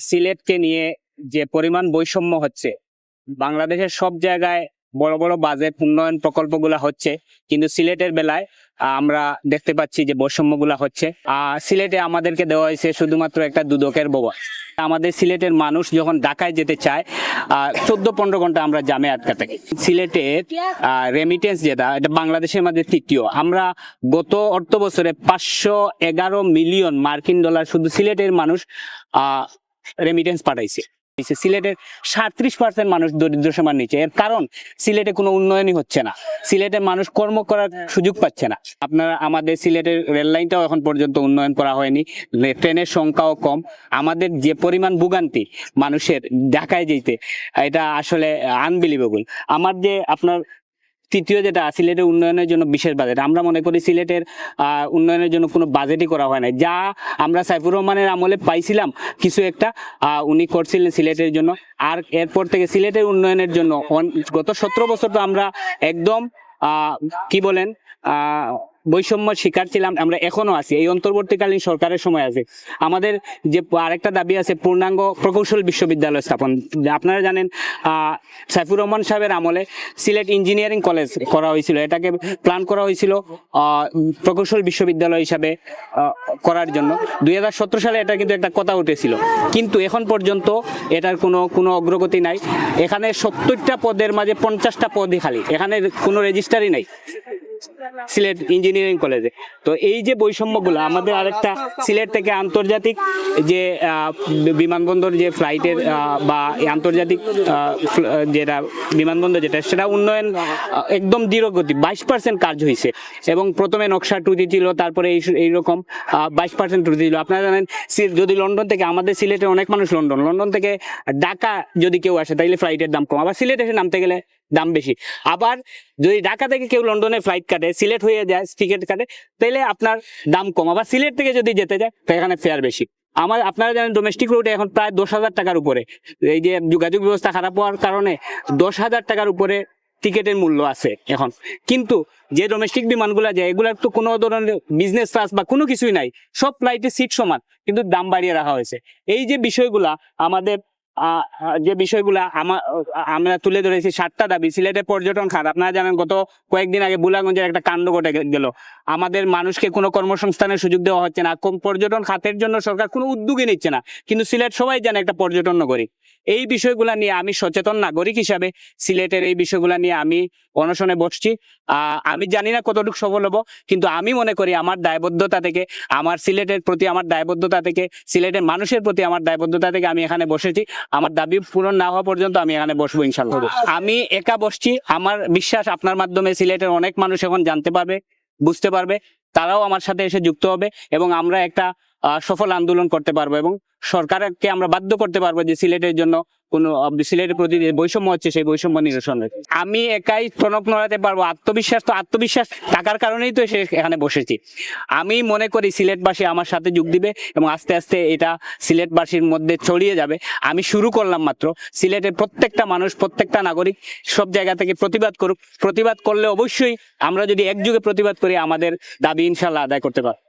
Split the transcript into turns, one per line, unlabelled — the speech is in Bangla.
সিলেটকে নিয়ে যে পরিমাণ বৈষম্য হচ্ছে বাংলাদেশের সব জায়গায় বড় বড় বাজেট উন্নয়ন প্রকল্পগুলো হচ্ছে কিন্তু সিলেটের বেলায় আমরা দেখতে পাচ্ছি যে বৈষম্যগুলো হচ্ছে। আহ, সিলেটে আমাদেরকে দেওয়া হয়েছে শুধুমাত্র একটা দুদকের বোবা আমাদের সিলেটের মানুষ যখন ঢাকায় যেতে চায় চোদ্দ পনেরো ঘণ্টা আমরা জামে আটকা থাকি সিলেটের রেমিটেন্স যেটা এটা বাংলাদেশের মধ্যে তৃতীয়। আমরা গত অর্থ বছরে পাঁচশো এগারো মিলিয়ন মার্কিন ডলার শুধু সিলেটের মানুষ রেমিটেন্স পাঠাইছে। সিলেটের সাঁত্রিশ পার্সেন্ট মানুষ দরিদ্র সীমার নিচে। এর কারণ, সিলেটে কোনো উন্নয়নই হচ্ছে না। সিলেটের মানুষ কর্ম করার সুযোগ পাচ্ছে না। আপনারা আমাদের সিলেটের রেল লাইনটাও এখন পর্যন্ত উন্নয়ন করা হয়নি। ট্রেনের সংখ্যাও কম। আমাদের যে পরিমাণ ভোগান্তি মানুষের ঢাকায় যেতে, এটা আসলে আনবিলিভেবল আমার যে আপনার তৃতীয় যেটা, সিলেটের উন্নয়নের জন্য বিশেষ বাজেট। আমরা মনে করি সিলেটের উন্নয়নের জন্য কোনো বাজেটই করা হয় না যা আমরা সাইফুর রহমানের আমলে পাইছিলাম, কিছু একটা উনি করছিলেন সিলেটের জন্য। আর এরপর থেকে সিলেটের উন্নয়নের জন্য গত সতেরো বছর তো আমরা একদম কি বলেন বৈষম্য শিকার ছিলাম, আমরা এখনও আছি, এই অন্তর্বর্তীকালীন সরকারের সময় আছে। আমাদের যে আরেকটা দাবি আছে, পূর্ণাঙ্গ প্রকৌশল বিশ্ববিদ্যালয় স্থাপন। আপনারা জানেন সাইফুর রহমান সাহেবের আমলে সিলেট ইঞ্জিনিয়ারিং কলেজ করা হয়েছিল। এটাকে প্ল্যান করা হয়েছিল প্রকৌশল বিশ্ববিদ্যালয় হিসাবে করার জন্য। দুই হাজার সতেরো সালে এটা কিন্তু একটা কথা উঠেছিল। কিন্তু এখন পর্যন্ত এটার কোনো কোনো অগ্রগতি নাই। এখানে সত্তরটা পদের মাঝে পঞ্চাশটা পদই খালি। এখানে কোনো রেজিস্টারই নাই। সিলেট ইঞ্জিনিয়ারিং কলেজে। তো এই যে বৈষম্যগুলো, আমাদের আরেকটা সিলেট থেকে আন্তর্জাতিক যে বিমানবন্দর যে ফ্লাইটের বা আন্তর্জাতিক যেটা বিমানবন্দর যেটা, সেটা উন্নয়ন একদম দৃঢ়গতি বাইশ পার্সেন্ট কাজ হয়েছে। এবং প্রথমে নকশা টুটি ছিল, তারপরে এই এইরকম বাইশ পার্সেন্ট টুটি ছিল। আপনারা জানেন যদি লন্ডন থেকে, আমাদের সিলেটে অনেক মানুষ লন্ডন লন্ডন থেকে ঢাকা যদি কেউ আসে, তাইলে ফ্লাইটের দাম কম। আবার সিলেট এসে নামতে গেলে দাম বেশি। আবার যদি ঢাকা থেকে কেউ লন্ডনে ফ্লাইট কাটে সিলেট হয়ে যায় টিকিট কাটে তাইলে আপনার দাম কম। আবার সিলেট থেকে যদি যেতে যায়, তো এখানে ফেয়ার বেশি। আমার, আপনারা জানেন ডোমেস্টিক রুটে এখন প্রায় দশ হাজার টাকার উপরে। এই যে যোগাযোগ ব্যবস্থা খারাপ হওয়ার কারণে দশ হাজার টাকার উপরে টিকিটের মূল্য আছে এখন। কিন্তু যে ডোমেস্টিক বিমানগুলো যায়, এগুলোর তো কোনো ধরনের বিজনেস ক্লাস বা কোনো কিছুই নাই। সব ফ্লাইটে সিট সমান, কিন্তু দাম বাড়িয়ে রাখা হয়েছে। এই যে বিষয়গুলা, আমাদের যে বিষয়গুলা আমা- আমরা তুলে ধরেছি, সাতটা দাবি। সিলেটের পর্যটন খাত, আপনারা জানেন গত কয়েকদিন আগে বুলাগঞ্জের একটা কাণ্ড ঘটে গেল। আমাদের মানুষকে কোনো কর্মসংস্থানের সুযোগ দেওয়া হচ্ছে না। পর্যটন খাতের জন্য সরকার কোনো উদ্যোগই নিচ্ছে না। কিন্তু সিলেট সবাই জানে একটা পর্যটন নগরী। এই বিষয়গুলা নিয়ে আমি সচেতন নাগরিক হিসাবে সিলেটের এই বিষয়গুলা নিয়ে আমি অনশনে বসছি। আমি জানি না কতটুকু সফল হব, কিন্তু আমি মনে করি আমার দায়বদ্ধতা থেকে, আমার সিলেটের প্রতি আমার দায়বদ্ধতা থেকে, সিলেটের মানুষের প্রতি আমার দায়বদ্ধতা থেকে আমি এখানে বসেছি। আমার দাবি পূরণ না হওয়া পর্যন্ত আমি এখানে বসবো ইনশাল্লাহ আমি একা বসছি, আমার বিশ্বাস আপনার মাধ্যমে সিলেটের অনেক মানুষ এখন জানতে পারবে, বুঝতে পারবে, তারাও আমার সাথে এসে যুক্ত হবে এবং আমরা একটা সফল আন্দোলন করতে পারব এবং সরকারকে আমরা বাধ্য করতে পারব যে সিলেটের জন্য কোন সিলেটের প্রতি বৈষম্য হচ্ছে, সেই বৈষম্য নিরসনের আমি একাই টনক নড়াতে পারব। আত্মবিশ্বাস তো, আত্মবিশ্বাস থাকার কারণেই তো এসে এখানে বসেছি। আমি মনে করি সিলেটবাসী আমার সাথে যোগ দিবে এবং আস্তে আস্তে এটা সিলেটবাসীর মধ্যে ছড়িয়ে যাবে। আমি শুরু করলাম মাত্র। সিলেটের প্রত্যেকটা মানুষ, প্রত্যেকটা নাগরিক সব জায়গা থেকে প্রতিবাদ করুক। প্রতিবাদ করলে অবশ্যই আমরা যদি একযুগে প্রতিবাদ করি, আমাদের দাবি ইনশাল্লাহ আদায় করতে পারব।